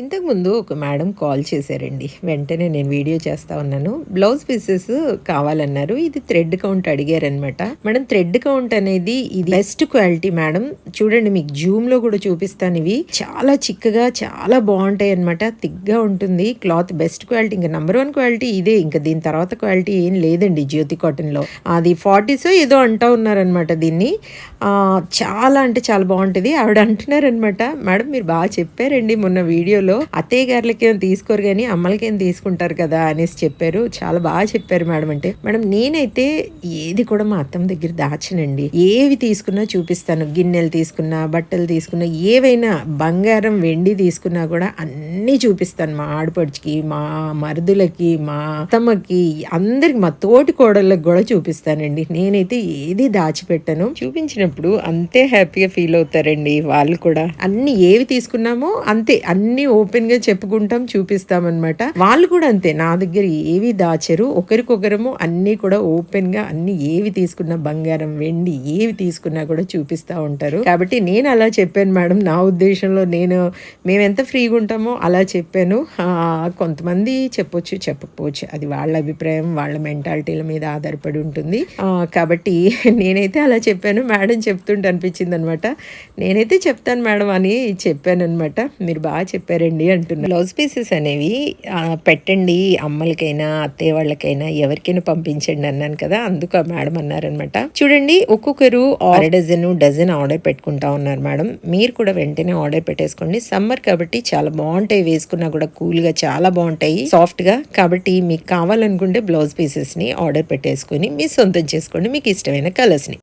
ఇంతకుముందు ఒక madam call చేశారండి. వెంటనే నేను వీడియో చేస్తా ఉన్నాను. బ్లౌజ్ పీసెస్ కావాలన్నారు. ఇది థ్రెడ్ కౌంట్ అడిగారనమాట మేడం థ్రెడ్ కౌంట్ అనేది ఇది బెస్ట్ క్వాలిటీ మేడం. చూడండి మీకు జూమ్లో కూడా చూపిస్తాను ఇవి. చాలా చిక్కగా చాలా బాగుంటాయి అనమాట థిక్గా ఉంటుంది. Cloth best quality. ఇంకా నంబర్ వన్ క్వాలిటీ ఇదే. ఇంకా దీని తర్వాత క్వాలిటీ ఏం లేదండి జ్యోతి కాటన్లో అది ఫార్టీస్ ఏదో అంటా ఉన్నారనమాట దీన్ని. చాలా అంటే చాలా బాగుంటుంది. ఆవిడ అంటున్నారనమాట మేడం మీరు బాగా చెప్పారండి. మొన్న వీడియోలో అత్తయ్య గారులకేం తీసుకోరు కానీ అమ్మలకేం తీసుకుంటారు కదా అనేసి చెప్పారు. చాలా బాగా చెప్పారు మేడం అంటే. మేడం నేనైతే ఏది కూడా మా అత్తమ్మ దగ్గర దాచనండి. ఏవి తీసుకున్నా చూపిస్తాను. గిన్నెలు తీసుకున్నా బట్టలు తీసుకున్నా ఏవైనా బంగారం వెండి తీసుకున్నా కూడా అన్నీ చూపిస్తాను. మా ఆడపడుచుకి మా మరుదులకి మా అత్తమ్మకి అందరికి మా తోటి కోడళ్ళకి కూడా చూపిస్తానండి. నేనైతే ఏది దాచిపెట్టాను. చూపించినప్పుడు అంతే హ్యాపీగా ఫీల్ అవుతారండి వాళ్ళు కూడా. అన్ని ఏవి తీసుకున్నామో అంతే. అన్ని ఓ ఓపెన్గా చెప్పుకుంటాం చూపిస్తాం అనమాట వాళ్ళు కూడా అంతే. నా దగ్గర ఏవి దాచరు. ఒకరికొకరము అన్నీ కూడా ఓపెన్గా అన్ని ఏవి తీసుకున్నా బంగారం వెండి ఏవి తీసుకున్నా కూడా చూపిస్తా ఉంటారు. కాబట్టి నేను అలా చెప్పాను మేడం. నా ఉద్దేశంలో నేను మేము ఎంత ఫ్రీగా ఉంటామో అలా చెప్పాను. కొంతమంది చెప్పొచ్చు చెప్పకపోవచ్చు. అది వాళ్ళ అభిప్రాయం వాళ్ళ మెంటాలిటీల మీద ఆధారపడి ఉంటుంది. కాబట్టి నేనైతే అలా చెప్పాను. మేడం చెప్తుంటే అనిపించింది అనమాట నేనైతే చెప్తాను మేడం అని చెప్పాను అనమాట మీరు బాగా చెప్పారండి అంటున్నారు బ్లౌజ్ పీసెస్ అనేవి పెట్టండి అమ్మలకైనా అత్తయ్య వాళ్ళకైనా ఎవరికైనా పంపించండి అన్నాను కదా అందుకు ఆ మేడం అన్నారనమాట చూడండి ఒక్కొక్కరు ఆర్ డజన్ డజన్ ఆర్డర్ పెట్టుకుంటా ఉన్నారు మేడం. మీరు కూడా వెంటనే ఆర్డర్ పెట్టేసుకోండి. సమ్మర్ కాబట్టి చాలా బాగుంటాయి వేసుకున్నా కూడా కూల్గా చాలా బాగుంటాయి సాఫ్ట్గా కాబట్టి మీకు కావాలనుకుంటే బ్లౌజ్ పీసెస్ని ఆర్డర్ పెట్టేసుకొని మీ సొంతం చేసుకోండి మీకు ఇష్టమైన కలర్స్ని.